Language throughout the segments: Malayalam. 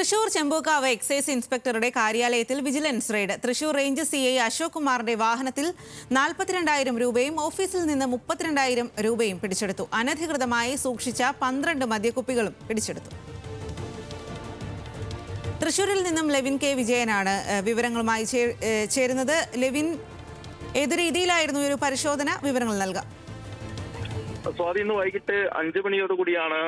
തൃശൂർ ചെമ്പൂക്കാവ് എക്സൈസ് ഇൻസ്പെക്ടറുടെ കാര്യാലയത്തിൽ vigilance raid. Thrissur range C I Ashok കുമാറിന്റെ വാഹനത്തിൽ നാൽപ്പത്തിരണ്ടായിരം രൂപയും ഓഫീസിൽ നിന്ന് മുപ്പത്തിരണ്ടായിരം രൂപയും പിടിച്ചെടുത്തു. അനധികൃതമായി സൂക്ഷിച്ച പന്ത്രണ്ട് മദ്യക്കുപ്പികളും പിടിച്ചെടുത്തു. തൃശൂരിൽ നിന്നും ലെവിൻ കെ വിജയനാണ് വിവരങ്ങളുമായി ചേരുന്നത്. ലെവിൻ ഏതു രീതിയിലായിരുന്നു ഒരു പരിശോധന? വിവരങ്ങൾ നൽകാം. സ്വാതി ഇന്ന് വൈകിട്ട് അഞ്ചു മണിയോടുകൂടിയാണ്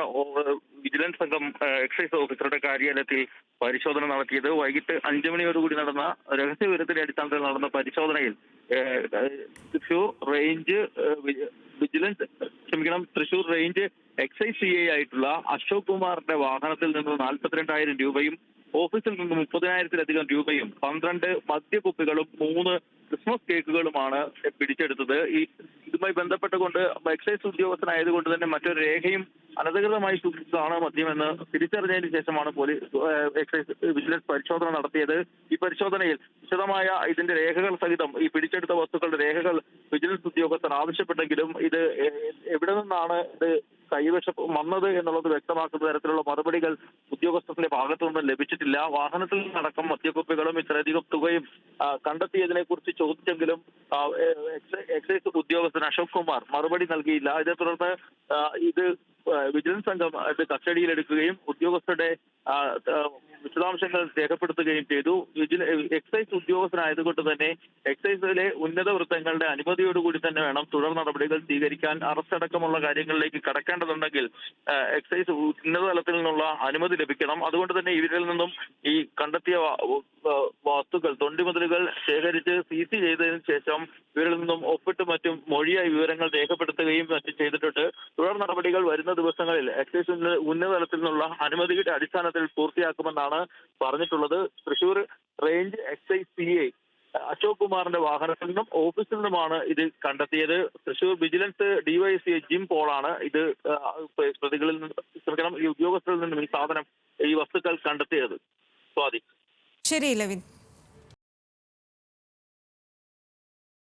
വിജിലൻസ് സംഘം എക്സൈസ് ഓഫീസറുടെ കാര്യാലയത്തിൽ പരിശോധന നടത്തിയത്. വൈകിട്ട് അഞ്ചു മണിയോടുകൂടി നടന്ന രഹസ്യ വിവരത്തിന്റെ അടിസ്ഥാനത്തിൽ നടന്ന പരിശോധനയിൽ തൃശൂർ റേഞ്ച് വിജിലൻസ് ക്ഷമിക്കണം Thrissur range excise C I ആയിട്ടുള്ള അശോക് കുമാറിന്റെ വാഹനത്തിൽ നിന്ന് നാൽപ്പത്തിരണ്ടായിരം രൂപയും ഓഫീസിൽ നിന്ന് മുപ്പതിനായിരത്തിലധികം രൂപയും പന്ത്രണ്ട് മദ്യക്കുപ്പികളും മൂന്ന് ക്രിസ്മസ് കേക്കുകളുമാണ് പിടിച്ചെടുത്തത്. ഈ ഇതുമായി ബന്ധപ്പെട്ടുകൊണ്ട് എക്സൈസ് ഉദ്യോഗസ്ഥനായതുകൊണ്ട് തന്നെ മറ്റൊരു രേഖയും അനധികൃതമായി സൂക്ഷിച്ചതാണ് മദ്യമെന്ന് തിരിച്ചറിഞ്ഞതിന് ശേഷമാണ് പോലീസ് എക്സൈസ് വിജിലൻസ് പരിശോധന നടത്തിയത്. ഈ പരിശോധനയിൽ വിശദമായ ഇതിന്റെ രേഖകൾ സഹിതം ഈ പിടിച്ചെടുത്ത വസ്തുക്കളുടെ രേഖകൾ വിജിലൻസ് ഉദ്യോഗസ്ഥർ ആവശ്യപ്പെട്ടെങ്കിലും ഇത് എവിടെ നിന്നാണ് ഇത് കൈവശം വന്നത് എന്നുള്ളത് വ്യക്തമാക്കുന്ന തരത്തിലുള്ള മറുപടികൾ ഉദ്യോഗസ്ഥന്റെ ഭാഗത്തു നിന്നും ലഭിച്ചിട്ടില്ല. വാഹനത്തിൽ നിന്നടക്കം മദ്യക്കുപ്പികളും ഇത്രയധികം തുകയും കണ്ടെത്തിയതിനെ കുറിച്ച് ചോദിച്ചെങ്കിലും എക്സൈസ് ഉദ്യോഗസ്ഥൻ അശോക് കുമാർ മറുപടി നൽകിയില്ല. ഇതേ തുടർന്ന് ഇത് വിജിലൻസ് സംഘം അത് കസ്റ്റഡിയിലെടുക്കുകയും ഉദ്യോഗസ്ഥരുടെ വിശദാംശങ്ങൾ രേഖപ്പെടുത്തുകയും ചെയ്തു. എക്സൈസ് ഉദ്യോഗസ്ഥനായതുകൊണ്ട് തന്നെ എക്സൈസിലെ ഉന്നത വൃത്തങ്ങളുടെ അനുമതിയോടുകൂടി തന്നെ വേണം തുടർ നടപടികൾ സ്വീകരിക്കാൻ. അറസ്റ്റ് അടക്കമുള്ള കാര്യങ്ങളിലേക്ക് കടക്കേണ്ടതുണ്ടെങ്കിൽ എക്സൈസ് ഉന്നതതലത്തിൽ നിന്നുള്ള അനുമതി ലഭിക്കണം. അതുകൊണ്ട് തന്നെ ഇവരിൽ നിന്നും ഈ കണ്ടെത്തിയ ശേഖരിച്ച് സി സി ചെയ്തതിനു ശേഷം ഇവരിൽ നിന്നും ഒപ്പിട്ട് മറ്റും മൊഴിയായി വിവരങ്ങൾ രേഖപ്പെടുത്തുകയും മറ്റും ചെയ്തിട്ടുണ്ട്. തുടർ നടപടികൾ വരുന്ന ദിവസങ്ങളിൽ എക്സൈസ് ഉന്നതതലത്തിൽ നിന്നുള്ള അനുമതിയുടെ അടിസ്ഥാനത്തിൽ പൂർത്തിയാക്കുമെന്നാണ് പറഞ്ഞിട്ടുള്ളത്. Thrissur range excise C I Ashok കുമാറിന്റെ വാഹനത്തിൽ നിന്നും ഓഫീസിൽ നിന്നുമാണ് ഇത് കണ്ടെത്തിയത്. തൃശൂർ വിജിലൻസ് ഡിവൈഎസ്പി ജിം പോളാണ് ഇത് പ്രതികളിൽ നിന്ന് ക്ഷമിക്കണം ഈ ഉദ്യോഗസ്ഥരിൽ നിന്നും ഈ സാധനം ഈ വസ്തുക്കൾ കണ്ടെത്തിയത്. സ്വാതി. ശരി ലെവിൻ.